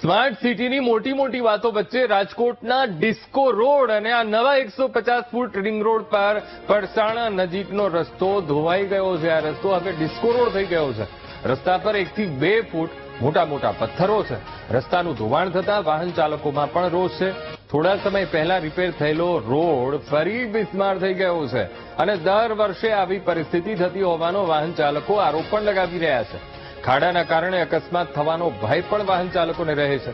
Smart સિટીની મોટી મોટી વાતો વચ્ચે રાજકોટના ડિસ્કો રોડ અને આ નવા એકસો પચાસ ફૂટ રિંગ રોડ પર પડસાણા નજીકનો રસ્તો ધોવાઈ ગયો છે. આ રસ્તો હવે ડિસ્કો રોડ થઈ ગયો છે. રસ્તા પર એકથી બે ફૂટ મોટા મોટા પથ્થરો છે. રસ્તાનું ધોવાણ થતા વાહન ચાલકોમાં પણ રોષ છે. થોડા સમય પહેલા રિપેર થયેલો રોડ ફરી બિસ્માર થઈ ગયો છે અને દર વર્ષે આવી પરિસ્થિતિ થતી હોવાનો વાહન ચાલકો આરોપ પણ લગાવી રહ્યા છે. ખાડાના કારણે અકસ્માત થવાનો ભય પણ વાહન ચાલકોને રહે છે.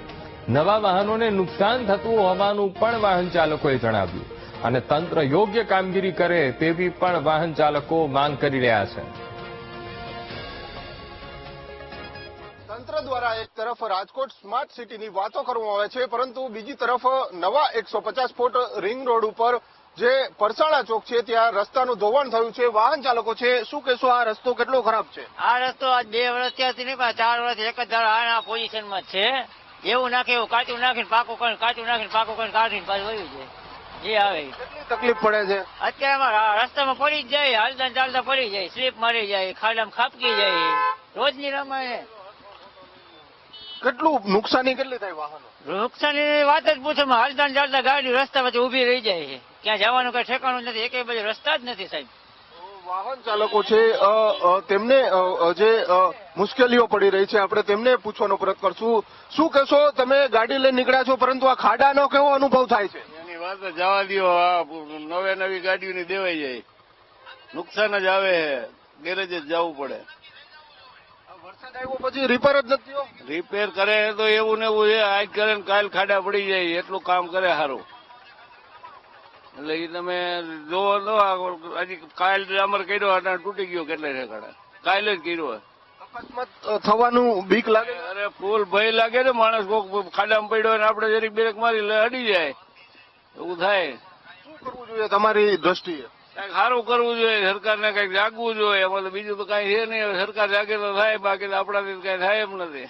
નવા વાહનોને નુકસાન થતું હોવાનું પણ વાહન ચાલકોએ જણાવ્યું. અને તંત્ર યોગ્ય કામગીરી કરે તેવી પણ વાહન ચાલકો માંગ કરી રહ્યા છે. તંત્ર દ્વારા એક તરફ રાજકોટ સ્માર્ટ સિટીની વાતો કરવામાં આવે છે, પરંતુ બીજી તરફ નવા એકસો પચાસ ફૂટ રિંગ રોડ ઉપર જે પરસાણા ચોક છે ત્યાં રસ્તાનું ધોવાણ થયું છે. વાહન ચાલકો છે શું કહેશો આ રસ્તો કેટલો ખરાબ છે? આ રસ્તો આજ બે વર્ષ ત્યાંથી નહીં પણ ચાર વર્ષ એક જ આના પોઝિશનમાં છે. એવું નાખે એવું કાચું નાખીને પાકું કરીને કાચું નાખીને પાકું કરીને કાઢીને પાછું વયું જાય. જે આવે તકલીફ પડે છે? અત્યારે રસ્તામાં પડી જ જાય હાલતા ચાલતા પડી જાય સ્લીપ મારી જાય ખાડામાં ખાપકી જાય. રોજની રમાય કેટલું નુકસાની કેટલી થાય વાહનો? નુકસાની વાત જ પૂછો હાલતા ને ચાલતા ગાડી રસ્તા પછી ઊભી રહી જાય છે. ક્યાં જવાનું કઈ ઠેકાણું નથી એકે બાજુ રસ્તા જ નથી સાહેબ. વાહન ચાલકો છે તેમને જે મુશ્કેલીઓ પડી રહી છે આપણે તેમને પૂછવાનો પ્રયત્ન કરશું. શું કહેશો તમે ગાડી લઈને નીકળ્યા છો પરંતુ આ ખાડાનો કેવો અનુભવ થાય છે? એની વાત જવા દ્યો આ નવે નવી ગાડીઓની દેવાઈ જાય. નુકસાન જ આવે ગેરેજ જ જવું પડે. પછી રિપેર જ નથી રિપેર કરે તો એવું ને એવું છે. આજ કરે ને કાલ ખાડા પડી જાય. એટલું કામ કરે સારું એટલે એ તમે જોવો તો હજી કાલ અમારે કર્યો અને તૂટી ગયો કેટલા ઠેકાણા. કાલે જ કર્યો અકસ્માત થવાનું બીક લાગે અરે ફૂલ ભય લાગે ને માણસ કોક ખાડામાં પડ્યો અને આપણે જરીક બ્રેક મારી અડી જાય. એવું થાય. શું કરવું જોઈએ તમારી દ્રષ્ટિએ? કંઈક સારું કરવું જોઈએ, સરકારને કંઈક જાગવું જોઈએ. એમાં તો બીજું તો કઈ છે નહીં. સરકાર જાગે તો થાય, બાકી તો આપણાથી કઈ થાય એમ નથી.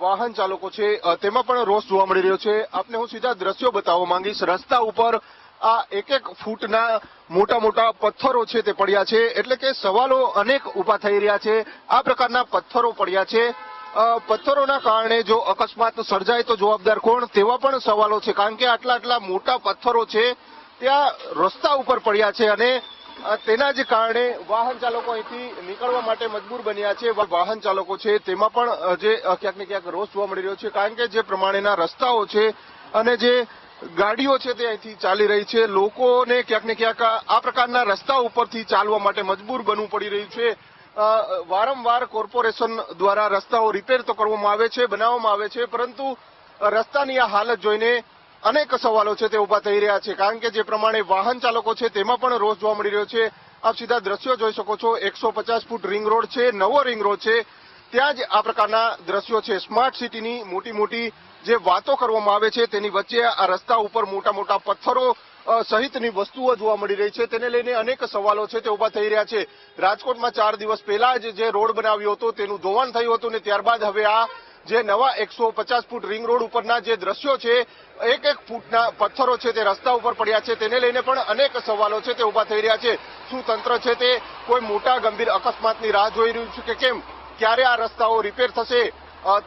વાહન ચાલકો છે તેમાં પણ રોષ જોવા મળી રહ્યો છે. આપને હું સીધા દ્રશ્યો બતાવવા માંગીશ. રસ્તા ઉપર આ એક એક ફૂટના મોટા મોટા પથ્થરો છે તે પડ્યા છે. એટલે કે સવાલો અનેક ઊભા થઈ રહ્યા છે. આ પ્રકારના પથ્થરો પડ્યા છે. પથ્થરોના કારણે જો અકસ્માત સર્જાય તો જવાબદાર કોણ? તેવા પણ સવાલો છે. કારણ કે આટલા આટલા મોટા પથ્થરો છે. ત્યાં રસ્તા ઉપર પડ્યા છે અને તેના જ કારણે વાહન ચાલકો અહીંથી નીકળવા માટે મજબૂર બન્યા છે. વાહન ચાલકો છે, તેમાં પણ જે ક્યાંક ને ક્યાંક રોષ જોવા મળી રહ્યો છે. કારણ કે જે પ્રમાણેના રસ્તાઓ છે અને જે ગાડીઓ છે તે અહીંથી ચાલી રહી છે, લોકોને ક્યાંક ને ક્યાંક આ પ્રકારના રસ્તા ઉપરથી ચાલવા માટે મજબૂર બનવું પડી રહ્યું છે. વારંવાર કોર્પોરેશન દ્વારા રસ્તાઓ રિપેર તો કરવામાં આવે છે, બનાવવામાં આવે છે, પરંતુ રસ્તાની આ હાલત જોઈને અનેક સવાલો છે તે ઊભા થઈ રહ્યા છે. કારણ કે જે પ્રમાણે વાહન ચાલકો છે તેમાં પણ રોષ જોવા મળી રહ્યો છે. આપ સીધા દ્રશ્યો જોઈ શકો છો. એકસો પચાસ ફૂટ રિંગ રોડ છે, નવો રિંગ રોડ છે. ત્યાં જ આ પ્રકારના દ્રશ્યો છે. સ્માર્ટ સિટીની મોટી મોટી જે વાતો કરવામાં આવે છે તેની વચ્ચે આ રસ્તા ઉપર મોટા મોટા પથ્થરો સહિતની વસ્તુઓ જોવા મળી રહી છે. તેને લઈને અનેક સવાલો છે તે ઊભા થઈ રહ્યા છે. રાજકોટમાં ચાર દિવસ પહેલા જ જે રોડ બનાવ્યો હતો તેનું ધોવાણ થયું હતું ને ત્યારબાદ હવે આ જે નવા એકસો પચાસ ફૂટ રિંગ રોડ ઉપરના જે દ્રશ્યો છે, એક એક ફૂટના પથ્થરો છે તે રસ્તા ઉપર પડ્યા છે. તેને લઈને પણ અનેક સવાલો છે તે ઊભા થઈ રહ્યા છે. શું તંત્ર છે તે કોઈ મોટા ગંભીર અકસ્માતની રાહ જોઈ રહ્યું છે કે કેમ? ક્યારે આ રસ્તાઓ રિપેર થશે?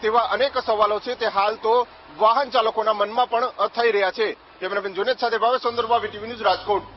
તેવા અનેક સવાલો છે તે હાલ તો વાહન ચાલકોના મનમાં પણ થઈ રહ્યા છે. કેમેરામેન જુનેદ સાથે ભાવે ચંદ્રબાબુ ટીવી ન્યૂઝ રાજકોટ.